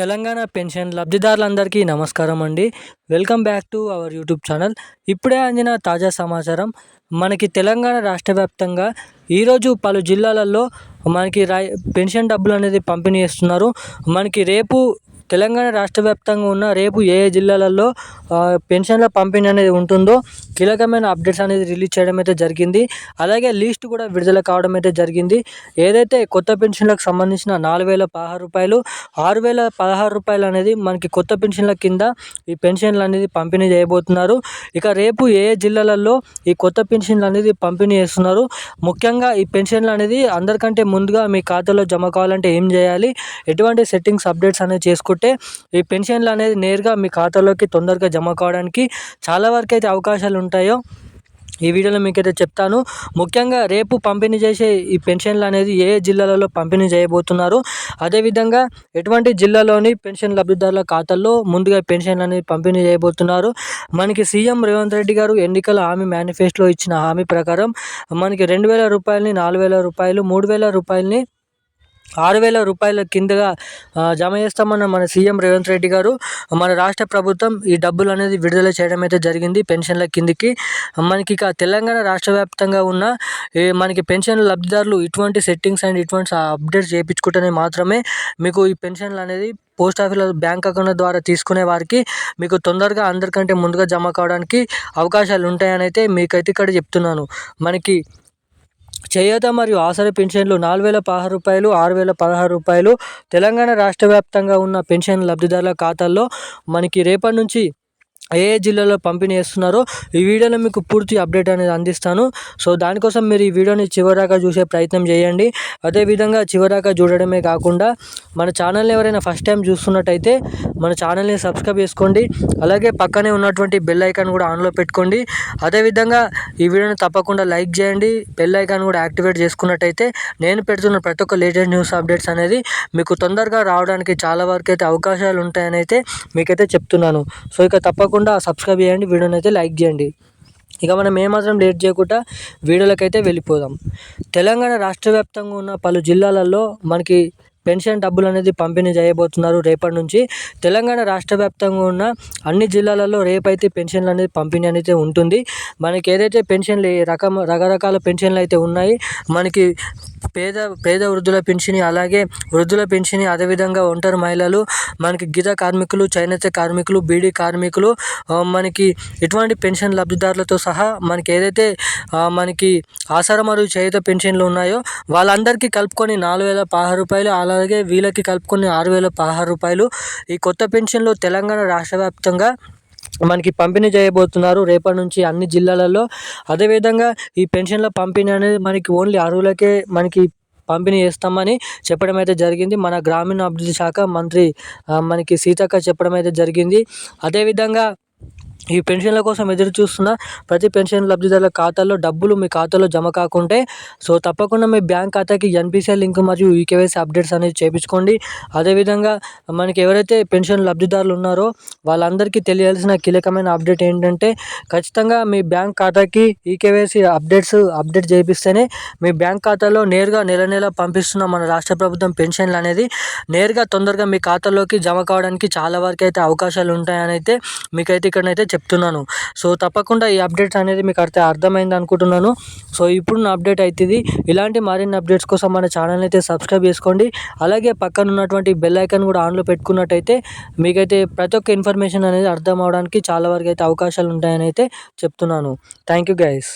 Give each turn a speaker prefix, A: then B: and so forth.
A: Telangana pension లబ్ధిదారులందరికీ నమస్కారం అండి. Welcome back to our YouTube channel. ఇప్పుడే అందిన తాజా సమాచారం మనకి తెలంగాణ రాష్ట్ర వ్యాప్తంగా ఈరోజు పలు జిల్లాలలో మనకి రై పెన్షన్ డబ్బులు అనేది పంపిణీ చేస్తున్నారు. మనకి రేపు తెలంగాణ రాష్ట్ర వ్యాప్తంగా ఉన్న రేపు ఏ ఏ జిల్లాలలో పెన్షన్ల పంపిణీ అనేది ఉంటుందో కీలకమైన అప్డేట్స్ అనేది రిలీజ్ చేయడం అయితే జరిగింది. అలాగే లిస్ట్ కూడా విడుదల కావడం అయితే జరిగింది. ఏదైతే కొత్త పెన్షన్లకు సంబంధించిన నాలుగు వేల పదహారు రూపాయలు ఆరు వేల పదహారు రూపాయలు అనేది మనకి కొత్త పెన్షన్ల కింద ఈ పెన్షన్లు అనేది పంపిణీ చేయబోతున్నారు. ఇక రేపు ఏ ఏ జిల్లాలలో ఈ కొత్త పెన్షన్లు అనేది పంపిణీ చేస్తున్నారు? ముఖ్యంగా ఈ పెన్షన్లు అనేది అందరికంటే ముందుగా మీ ఖాతాలో జమ కావాలంటే ఏం చేయాలి? ఎటువంటి సెట్టింగ్స్ అప్డేట్స్ అనేది చేసుకుంటే కాబట్టి ఈ పెన్షన్లు అనేది నేరుగా మీ ఖాతాలోకి తొందరగా జమ కావడానికి చాలా వరకు అయితే అవకాశాలు ఉంటాయో ఈ వీడియోలో మీకైతే చెప్తాను. ముఖ్యంగా రేపు పంపిణీ చేసే ఈ పెన్షన్లు అనేది ఏ జిల్లాలలో పంపిణీ చేయబోతున్నారు? అదేవిధంగా ఎటువంటి జిల్లాలోని పెన్షన్ లబ్ధిదారుల ఖాతాల్లో ముందుగా పెన్షన్లు అనేది పంపిణీ చేయబోతున్నారు? మనకి సీఎం రేవంత్ రెడ్డి గారు ఎన్నికల హామీ మేనిఫెస్టోలో ఇచ్చిన హామీ ప్రకారం మనకి రెండు వేల రూపాయలని నాలుగు వేల రూపాయలు మూడు వేల రూపాయలని ఆరు వేల రూపాయల కిందగా జమ చేస్తామన్న మన సీఎం రేవంత్ రెడ్డి గారు మన రాష్ట్ర ప్రభుత్వం ఈ డబ్బులు అనేది విడుదల చేయడం అయితే జరిగింది పెన్షన్ల కిందికి. మనకి ఇక తెలంగాణ రాష్ట్ర వ్యాప్తంగా ఉన్న మనకి పెన్షన్ లబ్ధిదారులు ఇటువంటి సెట్టింగ్స్ అండ్ ఇటువంటి అప్డేట్స్ చేయించుకుంటేనే మాత్రమే మీకు ఈ పెన్షన్లు అనేది పోస్ట్ ఆఫీస్లో బ్యాంక్ అకౌంట్ ద్వారా తీసుకునే వారికి మీకు తొందరగా అందరికంటే ముందుగా జమ కావడానికి అవకాశాలు ఉంటాయని అయితే మీకైతే ఇక్కడ చెప్తున్నాను. మనకి చేయూత మరియు ఆసరా పెన్షన్లు నాలుగు వేల పదహారు రూపాయలు ఆరు వేల పదహారు రూపాయలు. తెలంగాణ రాష్ట్ర వ్యాప్తంగా ఉన్న పెన్షన్ లబ్ధిదారుల ఖాతాల్లో మనకి రేపటి నుంచి ఏ ఏ జిల్లాలో పంపిణీ చేస్తున్నారో ఈ వీడియోలో మీకు పూర్తి అప్డేట్ అనేది అందిస్తాను. సో దానికోసం మీరు ఈ వీడియోని చివరాగా చూసే ప్రయత్నం చేయండి. అదేవిధంగా చివరాగా చూడడమే కాకుండా మన ఛానల్ని ఎవరైనా ఫస్ట్ టైం చూస్తున్నట్టయితే మన ఛానల్ని సబ్స్క్రైబ్ చేసుకోండి. అలాగే పక్కనే ఉన్నటువంటి బెల్ ఐకాన్ కూడా ఆన్లో పెట్టుకోండి. అదేవిధంగా ఈ వీడియోని తప్పకుండా లైక్ చేయండి. బెల్ ఐకాన్ కూడా యాక్టివేట్ చేసుకున్నట్టయితే నేను పెడుతున్న ప్రతి ఒక్క లేటెస్ట్ న్యూస్ అప్డేట్స్ అనేది మీకు తొందరగా రావడానికి చాలా వరకు అయితే అవకాశాలు ఉంటాయని అయితే మీకైతే చెప్తున్నాను. సో ఇక తప్పకుండా తప్పకుండా సబ్స్క్రైబ్ చేయండి వీడియోని అయితే లైక్ చేయండి. ఇక మనం ఏమాత్రం లేట్ చేయకుండా వీడియోలకైతే వెళ్ళిపోదాం. తెలంగాణ రాష్ట్ర వ్యాప్తంగా ఉన్న పలు జిల్లాలలో మనకి పెన్షన్ డబ్బులు అనేది పంపిణీ చేయబోతున్నారు రేపటి నుంచి. తెలంగాణ రాష్ట్ర వ్యాప్తంగా ఉన్న అన్ని జిల్లాలలో రేపైతే పెన్షన్లు అనేది పంపిణీ అనేది ఉంటుంది. మనకి ఏదైతే పెన్షన్లు రకం రకరకాల పెన్షన్లు అయితే ఉన్నాయి మనకి పేద పేద వృద్ధుల పెన్షన్ అలాగే వృద్ధుల పెన్షన్ అదేవిధంగా ఒంటరి మహిళలు మనకి గీత కార్మికులు చేనేత కార్మికులు బీడీ కార్మికులు మనకి ఎటువంటి పెన్షన్ లబ్ధిదారులతో సహా మనకి ఏదైతే మనకి ఆసరా మరియు చేయుత పెన్షన్లు ఉన్నాయో వాళ్ళందరికీ కలుపుకొని నాలుగు వేల పదహారు రూపాయలు అలాగే వీళ్ళకి కలుపుకొని ఆరు వేల పదహారు రూపాయలు ఈ కొత్త పెన్షన్లు తెలంగాణ రాష్ట్ర వ్యాప్తంగా మనకి పంపిణీ చేయబోతున్నారు. రేపటి నుంచి అన్ని జిల్లాలలో అదేవిధంగా ఈ పెన్షన్ల పంపిణీ అనేది మనకి ఓన్లీ అర్హులకే మనకి పంపిణీ చేస్తామని చెప్పడం అయితే జరిగింది. మన గ్రామీణ అభివృద్ధి శాఖ మంత్రి మనకి సీతక్క చెప్పడం అయితే జరిగింది. అదేవిధంగా ఈ పెన్షన్ల కోసం ఎదురు చూస్తున్న ప్రతి పెన్షన్ లబ్ధిదారుల ఖాతాలో డబ్బులు మీ ఖాతాలో జమ కాకుంటే సో తప్పకుండా మీ బ్యాంక్ ఖాతాకి ఎన్పిసిఐ లింక్ మరియు ఈకేవైసీ అప్డేట్స్ అనేది చేయించుకోండి అదేవిధంగా మనకి ఎవరైతే పెన్షన్ లబ్ధిదారులు ఉన్నారో వాళ్ళందరికీ తెలియాల్సిన కీలకమైన అప్డేట్ ఏంటంటే ఖచ్చితంగా మీ బ్యాంక్ ఖాతాకి ఈకేవైసీ అప్డేట్స్ అప్డేట్ చేపిస్తేనే మీ బ్యాంక్ ఖాతాలో నేరుగా నెల నెల పంపిస్తున్న మన రాష్ట్ర ప్రభుత్వం పెన్షన్లు అనేది నేరుగా తొందరగా మీ ఖాతాలోకి జమ కావడానికి చాలా వరకు అయితే అవకాశాలు ఉంటాయని అయితే మీకైతే ఇక్కడనైతే చెప్తున్నాను. సో తప్పకుండా ఈ అప్డేట్స్ అనేది మీకు అయితే అర్థమైంది అనుకుంటున్నాను. సో ఇప్పుడు నా అప్డేట్ అవుతుంది ఇలాంటి మరిన్ని అప్డేట్స్ కోసం మన ఛానల్ అయితే సబ్స్క్రైబ్ చేసుకోండి. అలాగే పక్కన ఉన్నటువంటి బెల్ ఐకాన్ కూడా ఆన్లో పెట్టుకున్నట్టయితే మీకైతే ప్రతి ఒక్క ఇన్ఫర్మేషన్ అనేది అర్థం అవడానికి చాలా వరకు అయితే అవకాశాలు ఉంటాయని అయితే చెప్తున్నాను. Thank you guys.